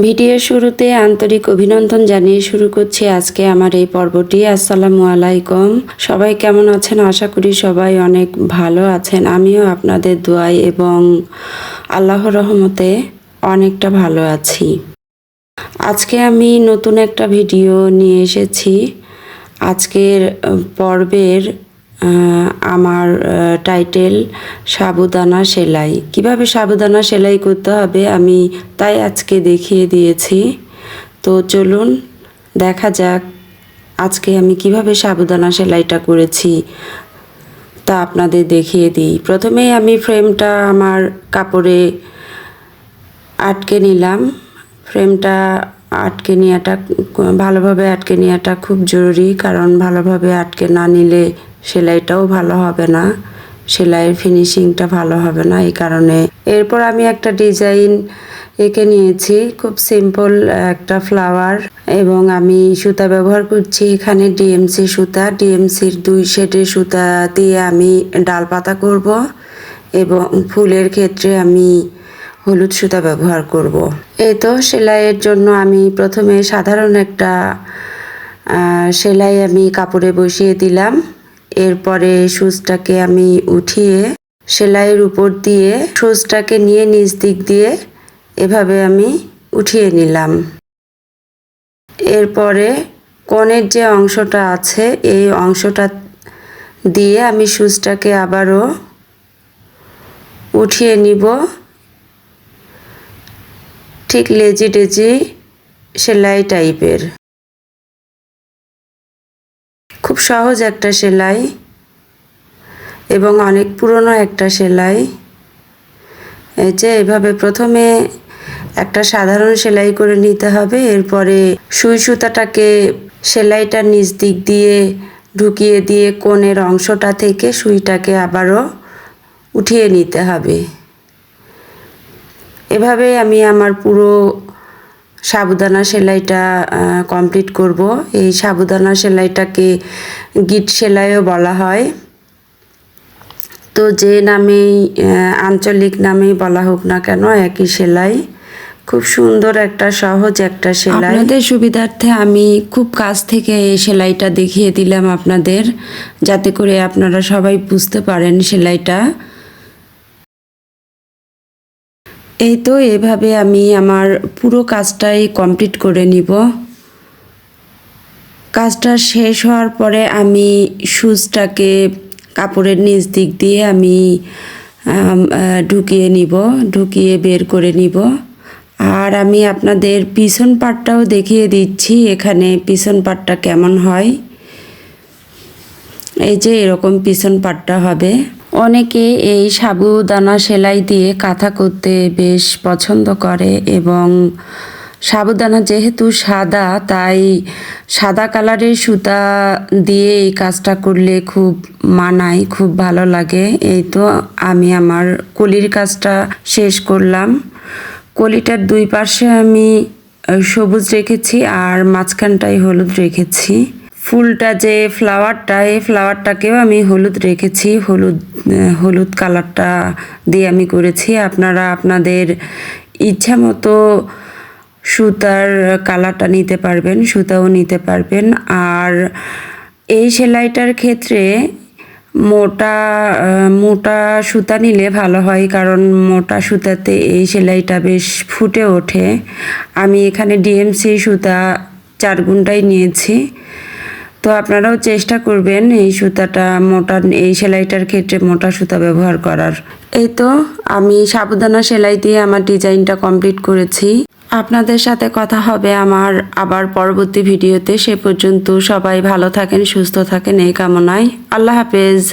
ভিডিওর শুরুতে আন্তরিক অভিনন্দন জানিয়ে শুরু করছি আজকে আমার এই পর্বটি। আসসালামু আলাইকুম। সবাই কেমন আছেন? আশা করি সবাই অনেক ভালো আছেন। আমিও আপনাদের দোয়াই এবং আল্লাহর রহমতে অনেকটা ভালো আছি। আজকে আমি নতুন একটা ভিডিও নিয়ে এসেছি। আজকের পর্বের আমার টাইটেল সাবুদানা সেলাই। কীভাবে সাবুদানা সেলাই করতে হবে? আমি তাই আজকে দেখিয়ে দিয়েছি। তো চলুন, দেখা যাক আজকে আমি কীভাবে সাবুদানা সেলাইটা করেছি তা আপনাদের দেখিয়ে দিই। প্রথমেই আমি ফ্রেমটা আমার কাপড়ে আটকে নিলাম। ফ্রেমটা আটকে নেওয়াটা ভালোভাবে আটকে নেওয়াটা খুব জরুরি, কারণ ভালোভাবে আটকে না নিলে সেলাইটাও ভালো হবে না, সেলাইয়ের ফিনিশিংটা ভালো হবে না এই কারণে। এরপর আমি একটা ডিজাইন এঁকে নিয়েছি, খুব সিম্পল একটা ফ্লাওয়ার এবং আমি সুতা ব্যবহার করছি এখানে ডিএমসি সুতা। ডিএমসির দুই শেডের সুতা দিয়ে আমি ডাল পাতা করব এবং ফুলের ক্ষেত্রে আমি হলুদ সুতা ব্যবহার করব। এই তো সেলাইয়ের জন্য আমি প্রথমে সাধারণ একটা সেলাই আমি কাপড়ে বসিয়ে দিলাম। এরপরে সুচটাকে আমি উঠিয়ে সেলাইয়ের উপর দিয়ে সুচটাকে নিয়ে নিচ দিক দিয়ে এভাবে আমি উঠিয়ে নিলাম। এরপরে কনের যে অংশটা আছে, এই অংশটা দিয়ে আমি সুচটাকে আবারও উঠিয়ে নিব। ঠিক লেজি টেজি সেলাই টাইপের। সহজ একটা সেলাই এবং অনেক পুরনো একটা সেলাই। এই যে এভাবে প্রথমে একটা সাধারণ সেলাই করে নিতে হবে, এরপরে সুই সুতাটাকে সেলাইটার নিচ দিক দিয়ে ঢুকিয়ে দিয়ে কোণের অংশটা থেকে সুইটাকে আবারও উঠিয়ে নিতে হবে। এভাবে আমি আমার পুরো সাবুদানা সেলাইটা কমপ্লিট করব। এই সাবুদানা সেলাইটাকে গিট সেলাইও বলা হয়। তো যে নামেই আঞ্চলিক নামেই বলা হোক না কেন, একই সেলাই। খুব সুন্দর একটা, সহজ একটা সেলাই। আপনাদের সুবিধার্থে আমি খুব কাছ থেকে এই সেলাইটা দেখিয়ে দিলাম আপনাদের, যাতে করে আপনারা সবাই বুঝতে পারেন সেলাইটা। এই তো এভাবে আমি আমার পুরো কাজটাই কমপ্লিট করে নিব। কাজটা শেষ হওয়ার পরে আমি সুচটাকে কাপড়ের নিচ দিক দিয়ে আমি ঢুকিয়ে নিব, ঢুকিয়ে বের করে নিব। আর আমি আপনাদের পিছন পাটটাও দেখিয়ে দিচ্ছি এখানে পিছন পাটটা কেমন হয়। এই যে এরকম পিছন পাটটা হবে। অনেকে এই সাবুদানা সেলাই দিয়ে কাঁথা করতে বেশ পছন্দ করে এবং সাবুদানা যেহেতু সাদা, তাই সাদা কালারের সুতা দিয়ে এই কাজটা করলে খুব মানায়, খুব ভালো লাগে। এই তো আমি আমার কলির কাজটা শেষ করলাম। কলিটার দুই পাশে আমি সবুজ রেখেছি আর মাঝখানটায় হলুদ রেখেছি। ফুলটা যে ফ্লাওয়ারটা এই ফ্লাওয়ারটাকেও আমি হলুদ রেখেছি। হলুদ হলুদ কালারটা দিয়ে আমি করেছি। আপনারা আপনাদের ইচ্ছা মতো সুতার কালারটা নিতে পারবেন, সুতাও নিতে পারবেন। আর এই সেলাইটার ক্ষেত্রে মোটা মোটা সুতা নিলে ভালো হয়, কারণ মোটা সুতাতে এই সেলাইটা বেশ ফুটে ওঠে। আমি এখানে ডিএমসি সুতা চার গুণটাই নিয়েছি। তো আপনারাও চেষ্টা করবেন এই সুতাটা, মোটা, এই সেলাইটার ক্ষেত্রে মোটা সুতা ব্যবহার করার। এই তো, আমি সাবধানা সেলাই দিয়ে আমার ডিজাইনটা কমপ্লিট করেছি। আপনাদের সাথে কথা হবে আমার আবার পরবর্তী ভিডিওতে। সে পর্যন্ত সবাই ভালো থাকেন, সুস্থ থাকেন, এই কামনায়। আল্লাহ হাফেজ।